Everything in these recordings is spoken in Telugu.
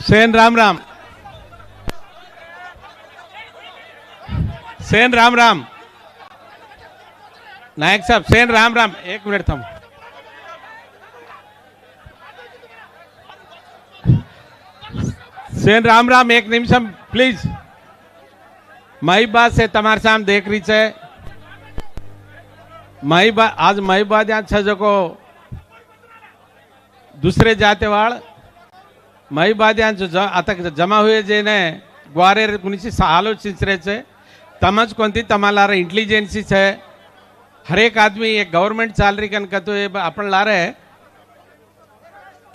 सेन राम राम सेन राम राम नायक साहब सेन राम राम एक मिनट थम सेन राम राम एक निमिषम प्लीज मई बात से તમારે સામે દેખ રહી છે मई बा आज मई बात यहाँ छ मई ಜ ಆತಕ್ಕೆ जमा ಹುಯೇಜೇನೆ ಗ್ವಾರೇರ್ ಗುಣಿಸಿ ಆಲೋಚಿಸರೆ ಛೆ ತಮಜ್ ಕೊಂತಿ ತಮಾಲಾರ ಇಂಟೆಲಿಜೆನ್ಸಿ हर एक आदमी एक गवर्नमेंट सैलरी कन कहते अपन लारे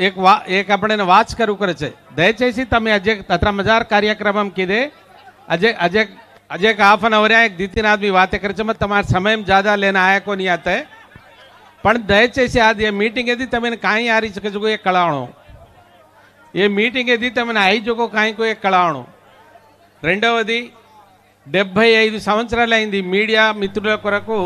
एक वा एक अपने वाच करू करे दयचे तमे अजे तत्र मजार कार्यक्रम कीधे अजे अजे अजे एक हाफ़ एन अवर एक दी तीन आदमी बातें करे मत तमार समय ज़्यादा लेना आया को नहीं आता। है पण दयचे आज ये मीटिंग यदि तमें कहीं आ रही छे जो ఏ మీటింగ్ ఏది తమని ఐజోకో కాయకో ఏ కళావణం రెండవది డెబ్భై ఐదు సంవత్సరాలు అయింది మీడియా మిత్రుల కొరకు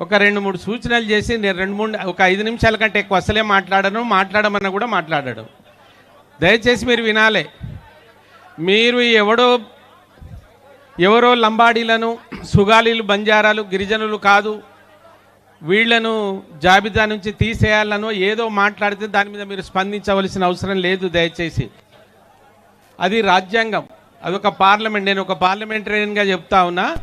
ఒక రెండు మూడు సూచనలు చేసి నేను రెండు మూడు ఒక ఐదు నిమిషాల కంటే ఎక్కువ అసలే మాట్లాడను మాట్లాడమన్నా కూడా మాట్లాడాడు. దయచేసి మీరు వినాలే. మీరు ఎవడో ఎవరో లంబాడీలను సుగాలీలు బంజారాలు గిరిజనులు కాదు వీళ్ళను జాబితా నుంచి తీసేయాలనో ఏదో మాట్లాడితే దాని మీద మీరు స్పందించవలసిన అవసరం లేదు దయచేసి. అది రాజ్యాంగం. అదొక పార్లమెంట్. నేను ఒక పార్లమెంటరీయన్గా చెప్తా ఉన్నా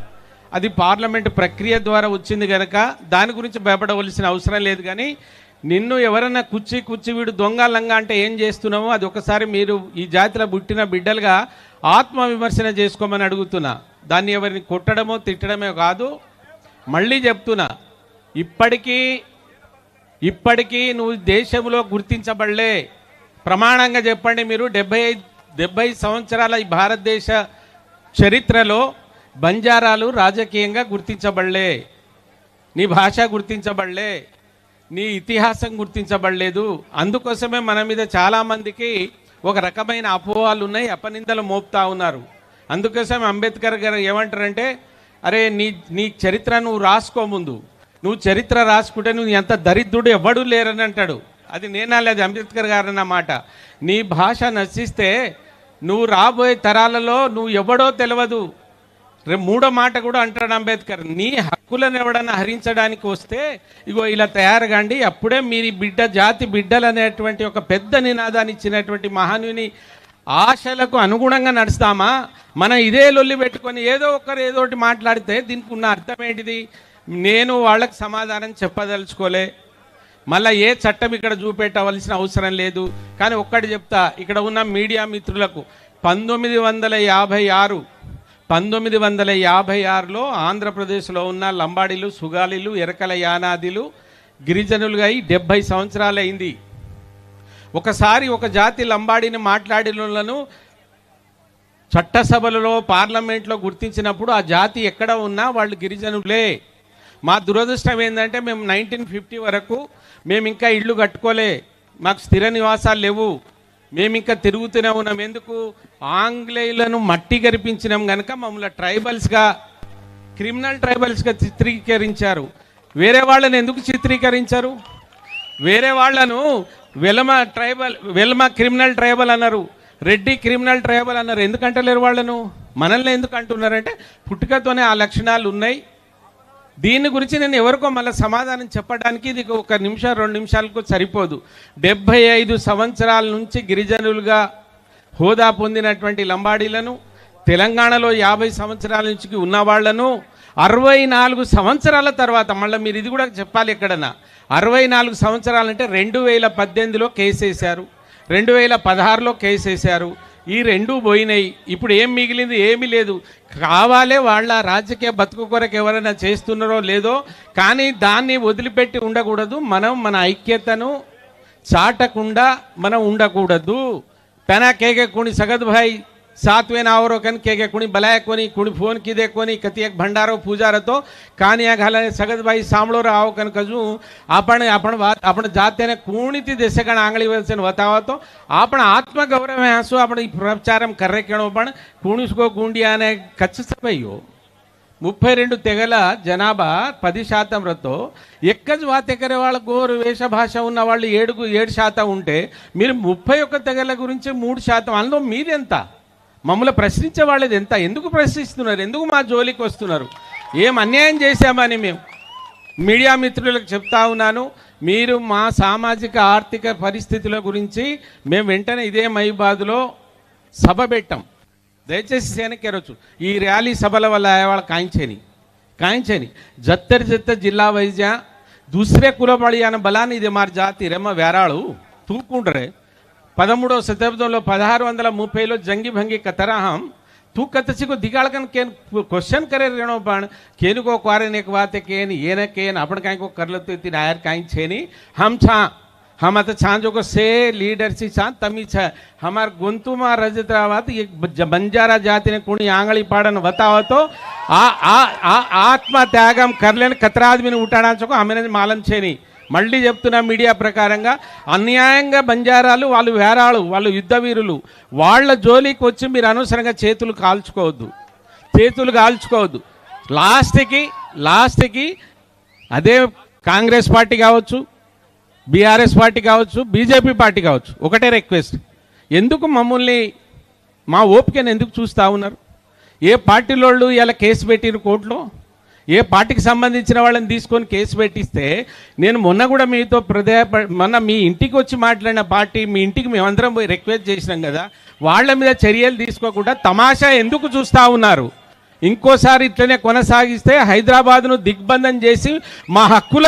అది పార్లమెంట్ ప్రక్రియ ద్వారా వచ్చింది కనుక దాని గురించి భయపడవలసిన అవసరం లేదు కానీ నిన్ను ఎవరైనా కుచ్చి కుచ్చి వీడు దొంగ లంగా అంటే ఏం చేస్తున్నామో అది ఒకసారి మీరు ఈ జాతిలో పుట్టిన బిడ్డలుగా ఆత్మ విమర్శన చేసుకోమని అడుగుతున్నా. దాన్ని ఎవరిని కొట్టడమో తిట్టడమే కాదు మళ్ళీ చెప్తున్నా. ఇప్పటికీ ఇప్పటికీ నువ్వు దేశంలో గుర్తించబడలే. ప్రమాణంగా చెప్పండి మీరు డెబ్బై డెబ్బై సంవత్సరాల ఈ భారతదేశ చరిత్రలో బంజారాలు రాజకీయంగా గుర్తించబడలే. నీ భాష గుర్తించబడలే. నీ ఇతిహాసం గుర్తించబడలేదు. అందుకోసమే మన మీద చాలామందికి ఒక రకమైన అపోహాలు ఉన్నాయి అపనిందలు మోపుతా ఉన్నారు. అందుకోసం అంబేద్కర్ గారు ఏమంటారంటే అరే నీ నీ చరిత్ర నువ్వు రాసుకోముందు నువ్వు చరిత్ర రాసుకుంటే నువ్వు ఎంత దరిద్రుడు ఎవడు లేరని అంటాడు. అది నేనా లేదు అంబేద్కర్ గారు అన్నమాట నీ భాష నశిస్తే నువ్వు రాబోయే తరాలలో నువ్వు ఎవడో తెలియదు రేపు మూడో మాట కూడా అంటాడు అంబేద్కర్. నీ హక్కులను ఎవడన్నా హరించడానికి వస్తే ఇగో ఇలా తయారుగాండి అప్పుడే మీ బిడ్డ జాతి బిడ్డలు అనేటువంటి ఒక పెద్ద నినాదాన్ని ఇచ్చినటువంటి మహానుని ఆశలకు అనుగుణంగా నడుస్తామా? మనం ఇదే లొల్లి పెట్టుకొని ఏదో ఒకరు ఏదోటి మాట్లాడితే దీనికి ఉన్న అర్థం ఏంటిది? నేను వాళ్ళకి సమాధానం చెప్పదలుచుకోలే. మళ్ళీ ఏ చట్టం ఇక్కడ చూపెట్టవలసిన అవసరం లేదు. కానీ ఒక్కటి చెప్తా ఇక్కడ ఉన్న మీడియా మిత్రులకు పంతొమ్మిది వందల యాభై ఆరు పంతొమ్మిది వందల యాభై ఆరులో ఆంధ్రప్రదేశ్లో ఉన్న లంబాడీలు సుగాలీలు ఎరకల యానాదిలు గిరిజనులుగా అయి డెబ్భై సంవత్సరాలు అయింది ఒకసారి ఒక జాతి లంబాడిని మాట్లాడినలను చట్టసభలలో పార్లమెంట్లో గుర్తించినప్పుడు ఆ జాతి ఎక్కడ ఉన్నా వాళ్ళు గిరిజనులే. మా దురదృష్టం ఏంటంటే మేము నైన్టీన్ ఫిఫ్టీ వరకు మేము ఇంకా ఇళ్ళు కట్టుకోలే. మాకు స్థిర నివాసాలు లేవు. మేము ఇంకా తిరుగుతూనే ఉన్నాం. ఎందుకు? ఆంగ్లేయులను మట్టి గరిపించినాం కనుక మమ్మల్ని ట్రైబల్స్గా క్రిమినల్ ట్రైబల్స్గా చిత్రీకరించారు. వేరే వాళ్ళని ఎందుకు చిత్రీకరించారు? వేరే వాళ్ళను Velama tribal Velama criminal tribal అన్నారు. రెడ్డి క్రిమినల్ ట్రైబల్ అన్నారు. ఎందుకంటలేరు వాళ్ళను? మనల్ని ఎందుకు అంటున్నారంటే పుట్టుకతోనే ఆ లక్షణాలు ఉన్నాయి. దీని గురించి నేను ఎవరికో మళ్ళీ సమాధానం చెప్పడానికి ఇది ఒక నిమిషం రెండు నిమిషాలకు సరిపోదు. డెబ్భై ఐదు సంవత్సరాల నుంచి గిరిజనులుగా హోదా పొందినటువంటి లంబాడీలను తెలంగాణలో యాభై సంవత్సరాల నుంచి ఉన్న వాళ్ళను అరవై నాలుగు సంవత్సరాల తర్వాత మళ్ళీ మీరు ఇది కూడా చెప్పాలి ఎక్కడన్నా అరవై నాలుగు సంవత్సరాలంటే రెండు వేల పద్దెనిమిదిలో కేసు వేశారు రెండు వేల పదహారులో కేసు వేశారు ఈ రెండు పోయినాయి. ఇప్పుడు ఏం మిగిలింది? ఏమీ లేదు. కావాలే వాళ్ళ రాజకీయ బతుకు కొరకు ఎవరైనా చేస్తున్నారో లేదో కానీ దాన్ని వదిలిపెట్టి ఉండకూడదు. మనం మన ఐక్యతను చాటకుండా మనం ఉండకూడదు. పెనా కేకే కుణి సగద్ భాయ్ સાતવે ના આવરો કન કે કે કુણી બલાય કોની કુણી ફોન કીધે કોની કતિ એક ભંડારો પૂજા રતો કાનિયા ઘાલે સગતભાઈ સાંભળો આવો કન કજુ આપણે આપણ વાત આપણે જાતેને કુણીથી દેશે કણ આંગળી વસે વતાવો તો આપણે આત્મગૌરવ હાંસુ આપણે ઈ પ્રચારમ કરે કેણો પણ કુણીસકો ગુંડિયા ને કચ્છ સભાઈઓ ముప్పై రెండు తెగల జనాభా పది శాతం రతో ఎక్కజ్ వాతెకరే వాళ్ళ గోరు వేష భాష ఉన్న వాళ్ళు ఏడుగు ఏడు శాతం ఉంటే మీరు ముప్పై ఒక్క తెగల గురించి మూడు శాతం అందులో మీదెంత మమ్మల్ని ప్రశ్నించే వాళ్ళది ఎంత? ఎందుకు ప్రశ్నిస్తున్నారు? ఎందుకు మా జోలికి వస్తున్నారు? ఏం అన్యాయం చేశామని మేము? మీడియా మిత్రులకు చెప్తా ఉన్నాను మీరు మా సామాజిక ఆర్థిక పరిస్థితుల గురించి మేము వెంటనే ఇదే మహిబాద్లో సభ పెట్టాం. దయచేసి సేనకెరొచ్చు ఈ ర్యాలీ సభల వల్ల వాళ్ళ కాంచేని కాంచేని జత్తర్ జత్త జిల్లా వైజ్ಯ దుసరే కులబడియాన బలాన్ని ఇది మారి జాతి రెమ్మ వేరాళు. తూకుండ్రే పదమూడవ శతాబ్దంలో పదహారు వందల ముప్పైలో జంగి భంగి కతరాహం तू कत को क्वेश्चन करे रेणो पण केन को क्वारे ने बात है केन ये अपन काई को कर लेतो इति नायर छे नी हम छा हम तो छा जो को से लीडर सी छा तमी छ हमार गुंतु मा रजतरा वात ये बंजारा जाति ने कुणी आंगली पाड़न बताओ तो आ आ आ आत्मा त्यागम कर लेन कतराज बिन उठाना चको हमने मालूम छे नहीं మళ్ళీ చెప్తున్నా మీడియా ప్రకారంగా అన్యాయంగా బంజారాలు వాళ్ళు వేరాలు వాళ్ళు యుద్ధ వీరులు. వాళ్ళ జోలికి వచ్చి మీరు అనవసరంగా చేతులు కాల్చుకోవద్దు. చేతులు కాల్చుకోవద్దు. లాస్ట్కి లాస్ట్కి అదే కాంగ్రెస్ పార్టీ కావచ్చు బీఆర్ఎస్ పార్టీ కావచ్చు బీజేపీ పార్టీ కావచ్చు. ఒకటే రిక్వెస్ట్. ఎందుకు మమ్మల్ని మా ఓపికను ఎందుకు చూస్తూ ఉన్నారు? ఏ పార్టీలోళ్ళు ఇలా కేసు పెట్టిన కోర్టులో? ఏ పార్టీకి సంబంధించిన వాళ్ళని తీసుకొని కేసు పెట్టిస్తే నేను మొన్న కూడా మీతో ప్రదే మొన్న మీ ఇంటికి వచ్చి మాట్లాడిన పార్టీ మీ ఇంటికి మేమందరం పోయి రిక్వెస్ట్ చేసినాం కదా వాళ్ళ మీద చర్యలు తీసుకోకుండా తమాషా ఎందుకు చూస్తూ ఉన్నారు? ఇంకోసారి ఇట్లనే కొనసాగిస్తే హైదరాబాద్ను దిగ్బంధం చేసి మా హక్కుల